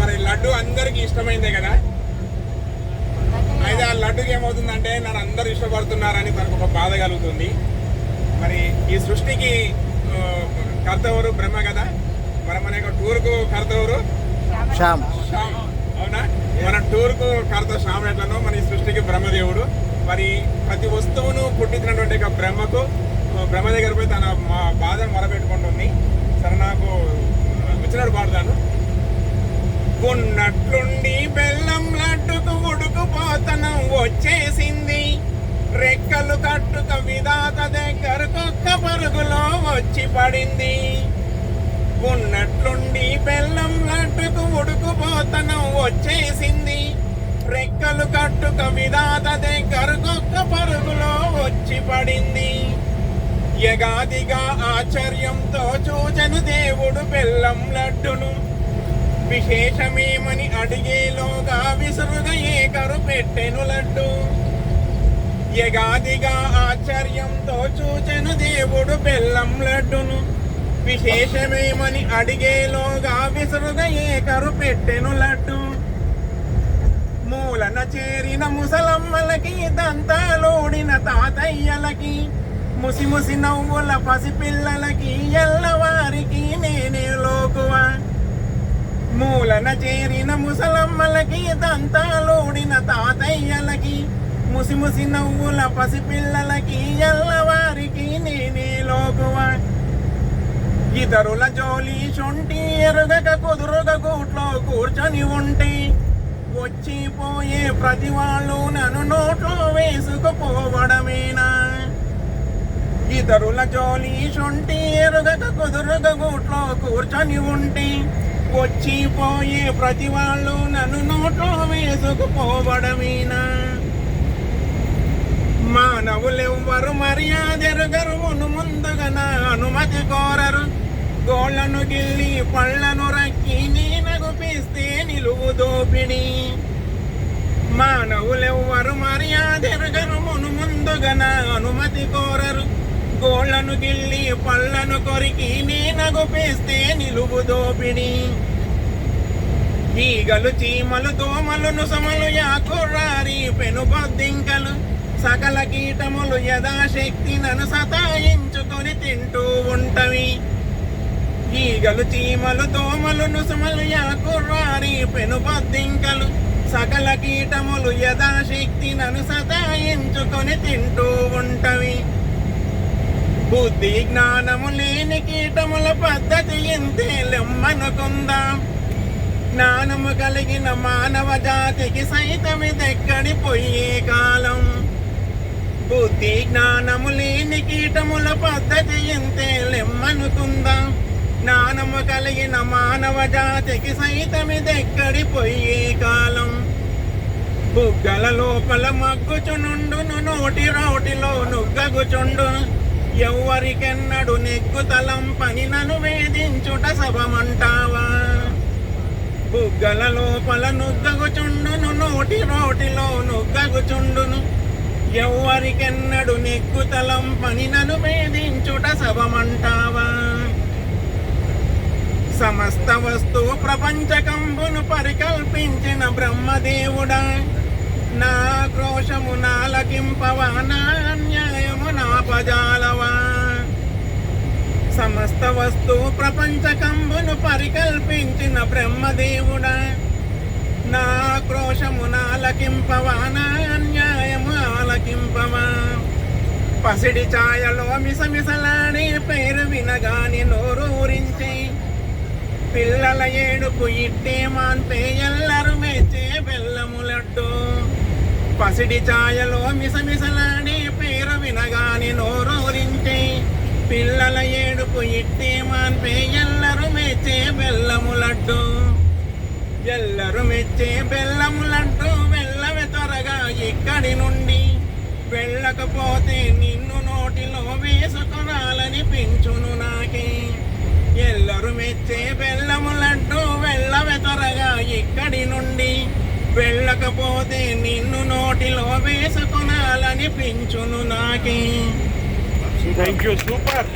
మరి లడ్డు అందరికి ఇష్టమైందే కదా? అయితే ఆ లడ్డుకి ఏమవుతుందంటే నన్ను అందరూ ఇష్టపడుతున్నారని తనకు ఒక బాధ కలుగుతుంది. మరి ఈ సృష్టికి ఆ, కర్త ఎవరు బ్రహ్మ కదా? మరి మన యొక్క టూర్కు కర్త ఎవరు శ్యామ్. అవునా? మన టూర్కు కర్త శ్యామ్ ఎట్లనో మన ఈ సృష్టికి బ్రహ్మదేవుడు. మరి ప్రతి వస్తువును పుట్టించినటువంటి బ్రహ్మకు బ్రహ్మ దగ్గర పోయి తన మా బాధను మొరపెట్టుకుంటుంది. వచ్చి పడింది. ఉన్నట్లుండి బెల్లం లడ్డుకు ఉడుకుపోతనం వచ్చేసింది. రెక్కలు కట్టుక విధాత దగ్గరకొక్క పరుగులో వచ్చి పడింది. యగాదిగా ఆశ్చర్యంతో చూచను దేవుడు బెల్లం లడ్డును. విశేషమేమని అడిగేలోగా విసురుగా ఏకరు పెట్టెను లడ్డు. యగాదిగా ఆశ్చర్యంతో చూచెను దేవుడు బెల్లం లడ్డును. విశేషమేమని అడిగేలోగా విసురుగా ఏకరు పెట్టెను లడ్డు. మూలన చేరిన ముసలమ్మలకి దంతాలోడిన తాతయ్యలకి ముసి ముసి నవ్వుల పసిపిల్లలకి ఎల్లవారికి నేనే లోకువ. మూలన చేరిన ముసలమ్మలకి దంతాలోడిన తాతయ్యలకి ముసి ముసి నవ్వుల పసిపిల్లలకి ఎల్లవారికి నేనే లోకువా ఇతరుల జోలి చొంటి ఎరుగక కుదురుగ కూట్లో కూర్చొని ఉంటే వచ్చి పోయే ప్రతి వాళ్ళు నన్ను నోట్లో వేసుకుపోవడమేనా? ఇతరుల జోలి చొంటి ఎరుగక కుదురుగ కూట్లో కూర్చొని ఉంటే వచ్చి పోయే ప్రతి వాళ్ళు నన్ను నోట్లో వేసుకుపోవడమేనా? మానవులెవ్వరు మర్యాదెరుగరు మును ముందుగా నా అనుమతి కోరరు. గోళ్ళను గిల్లి పళ్ళను రక్కి నీనగు పిస్తే నిలువు దోపిడి. మానవులెవ్వరు మర్యాదెరుగరు మును ముందుగా నా అనుమతి కోరరు. గోళ్ళను గిల్లి పళ్ళను కొరికి నీనగు పిస్తే నిలువు దోపిడి. ఈగలు చీమలు దోమలు నుసమలు పెను బొద్దింకలు సకల కీటములు యథాశక్తి సతాయించుకొని తింటూ ఉంటవి. ఈగలు చీమలు దోమలు నుసుమలు యాకుర్రారి పెనుబొద్దింకలు సకల కీటములు యథాశక్తి నన్ను సతాయించుకొని తింటూ ఉంటవి. బుద్ధి జ్ఞానము లేని కీటముల పద్ధతి ఇంతే లెమ్మనుకుందాం. జ్ఞానము కలిగిన మానవ జాతికి సైతమిదెక్కడి పోయే కాలం? బుద్ధి జ్ఞానము లేని కీటముల పద్ధతి ఎంతే లెమ్మనుతుందా? జ్ఞానము కలిగిన మానవ జాతికి సైతమిదెక్కడి పోయే కాలం? బుగ్గల లోపల మగ్గుచునుండును నోటి రోటిలో నుగ్గగుచుండు. ఎవ్వరికెన్నడు నెగ్గు తలం పని నను వేధించుట సభమంటావా? బుగ్గల లోపల నుగ్గగుచుండును నోటి రోటిలో నుగ్గగుచుండును. ఎవ్వరికెన్నడు నెగ్గుతలం పని నను మేధించుట శవమంటావా? సమస్త వస్తు ప్రపంచకంబును పరికల్పించిన బ్రహ్మదేవుడా నా క్రోషము నాలకింపవా నా అన్యాయము నా పజాలవా? సమస్త వస్తు ప్రపంచకంబును పరికల్పించిన బ్రహ్మదేవుడా నా క్రోషము నాలకింపవా నా ఆలకింపవా పసిడి ఛాయలో మిసమిసలాడే పేరు వినగాని నోరూరించి. పిల్లల ఏడుపు ఇట్టే మాన్పే ఎల్లరు మెచ్చే బెల్లము లడ్డు. పసిడి ఛాయలో మిసమిసలాడే పేరు వినగాని నోరూరించి. పిల్లల ఏడుపు ఇట్టే మాన్పే ఎల్లరు మెచ్చే బెల్లము లడ్డు. ఎల్లరు మెచ్చే బెల్లము లడ్డు. వెళ్ళకపోతే నిన్ను నోటిలో వేసుకురాలని పెంచును నాకే. ఎల్లరు మెచ్చే బెల్లములంటూ లడ్డు వెళ్ళవే త్వరగా ఇక్కడి నుండి? వెళ్ళకపోతే నిన్ను నోటిలో వేసుకునాలని పెంచును నాకే. Thank you super